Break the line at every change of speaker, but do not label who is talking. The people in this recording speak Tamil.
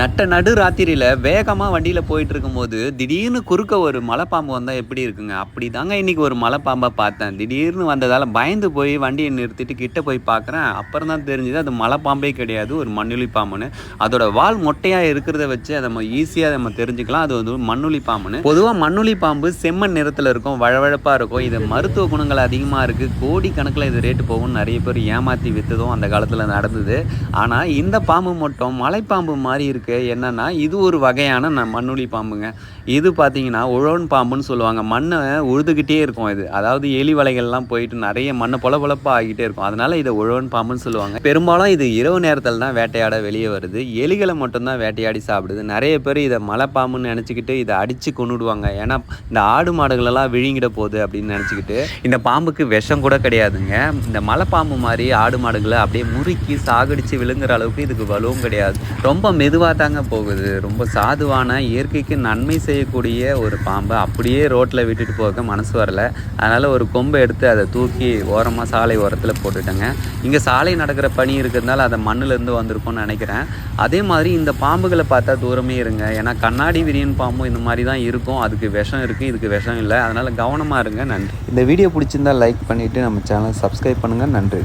நட்ட நடு ராத்திரியில் வேகமாக வண்டியில் போயிட்டு இருக்கும்போது திடீர்னு குறுக்க ஒரு மலைப்பாம்பு வந்தால் எப்படி இருக்குங்க? அப்படி தாங்க இன்றைக்கி ஒரு மலைப்பாம்பை பார்த்தேன். திடீர்னு வந்ததால் பயந்து போய் வண்டியை நிறுத்திட்டு கிட்ட போய் பார்க்குறேன். அப்புறம் தான் தெரிஞ்சுது அது மலைப்பாம்பே கிடையாது ஒரு மண்ணுளி பாம்புன்னு. அதோட வால் மொட்டையாக இருக்கிறத வச்சு அதை நம்ம ஈஸியாக நம்ம தெரிஞ்சுக்கலாம். அது வந்து மண்ணுளி பாம்புன்னு. பொதுவாக மண்ணுளி பாம்பு செம்மண் நிறத்தில் இருக்கும் வழவழப்பாக இருக்கும். இது மருத்துவ குணங்கள் அதிகமாக இருக்குது கோடிக்கணக்கில் இது ரேட்டு போகும்னு நிறைய பேர் ஏமாற்றி விற்றதும் அந்த காலத்தில் நடந்தது. ஆனால் இந்த பாம்பு மட்டும் மலைப்பாம்பு மாதிரி இருக்குது இருக்குது என்னென்னா இது ஒரு வகையான ந மண்ணுளி பாம்புங்க. இது பார்த்திங்கன்னா உழவன் பாம்புன்னு சொல்லுவாங்க. மண்ணை உழுதுகிட்டே இருக்கும் இது. அதாவது எலி வலைகள்லாம் போயிட்டு நிறைய மண்ணை பொல பொழப்பாக ஆகிட்டே இருக்கும். அதனால் இதை உழவன் பாம்புன்னு சொல்லுவாங்க. பெரும்பாலும் இது இரவு நேரத்தில் தான் வேட்டையாட வெளியே வருது. எலிகளை மட்டும்தான் வேட்டையாடி சாப்பிடுது. நிறைய பேர் இதை மலைப்பாம்புன்னு நினச்சிக்கிட்டு இதை அடித்து கொண்டுடுவாங்க ஏன்னா இந்த ஆடு மாடுகளெல்லாம் விழுங்கிட போகுது அப்படின்னு நினச்சிக்கிட்டு இந்த பாம்புக்கு விஷம் கூட கிடையாதுங்க. இந்த மலைப்பாம்பு மாதிரி ஆடு மாடுகளை அப்படியே முறுக்கி சாகடிச்சு விழுங்குற அளவுக்கு இதுக்கு வலுவும் கிடையாது. ரொம்ப மெதுவாக தாங்க போகுது. ரொம்ப சாதுவான இயற்கைக்கு நன்மை செய்யக்கூடிய ஒரு பாம்பை அப்படியே ரோட்டில் விட்டுட்டு போக மனசு வரல. அதனால் ஒரு கொம்பை எடுத்து அதை தூக்கி ஓரமாக சாலை ஓரத்தில் போட்டுட்டேங்க. இங்கே சாலை நடக்கிற பணி இருக்கிறதுனால அதை மண்ணுலேருந்து வந்திருக்கும்னு நினைக்கிறேன். அதே மாதிரி இந்த பாம்புகளை பார்த்தா தூரமே இருங்க. ஏன்னா கண்ணாடி விரியன் பாம்பும் இந்த மாதிரி தான் இருக்கும். அதுக்கு விஷம் இருக்குது இதுக்கு விஷம் இல்லை. அதனால் கவனமாக இருங்க. நன்றி. இந்த வீடியோ பிடிச்சிருந்தா லைக் பண்ணிவிட்டு நம்ம சேனல் சப்ஸ்கிரைப் பண்ணுங்கள் நன்றி.